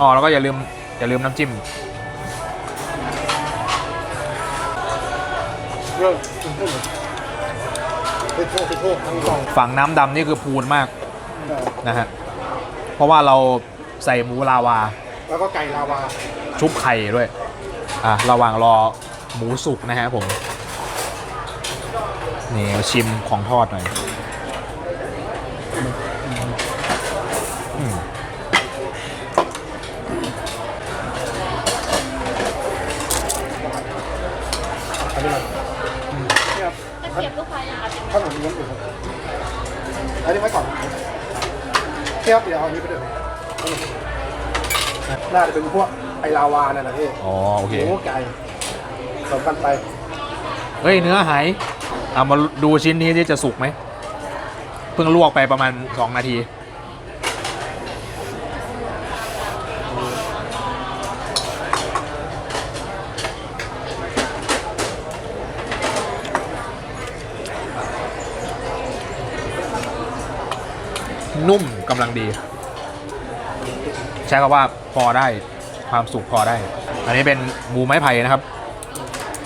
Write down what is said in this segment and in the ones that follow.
อ๋อแล้วก็อย่าลืมอย่าลืมน้ำจิ้มเริ่มขึ้นเลยไปโทษไปโทษทั้งกล่องฝั่งน้ำดำนี่คือพูนมากได้นะฮะ เพราะว่าเราใส่หมูลาวา แล้วก็ไก่ลาวา ชุบไข่ด้วย อะ ระหว่างรอหมูสุกนะฮะผม นี่ชิมของทอดหน่อย นี่ครับตะเกียบลูกค้ายังเอาเป็นขนมม้วนอยู่ครับอันนี้ไว้ก่อนเทียบเดี๋ยวเอาอันนี้ไปเด้วยน่าจะเป็นพวกไอลาวานั่นะพี่อ๋อโอเค หมูไก่สำคัญไปเฮ้ยเนื้อหายเอามาดูชิ้นนี้ที่จะสุกไหม เพิ่งลวกไปประมาณ 2 นาที นุ่มกำลังดี ใช้คำว่าพอได้ความสุกพอได้ อันนี้เป็นหมูไม้ไผ่นะครับ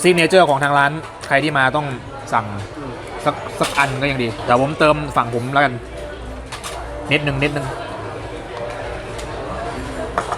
ซีเนเจอร์ของทางร้านใครที่มาต้องสั่งสักสักอันก็ยังดี แต่ผมเติมฝั่งผมแล้วกัน นิดนึงนิดนึง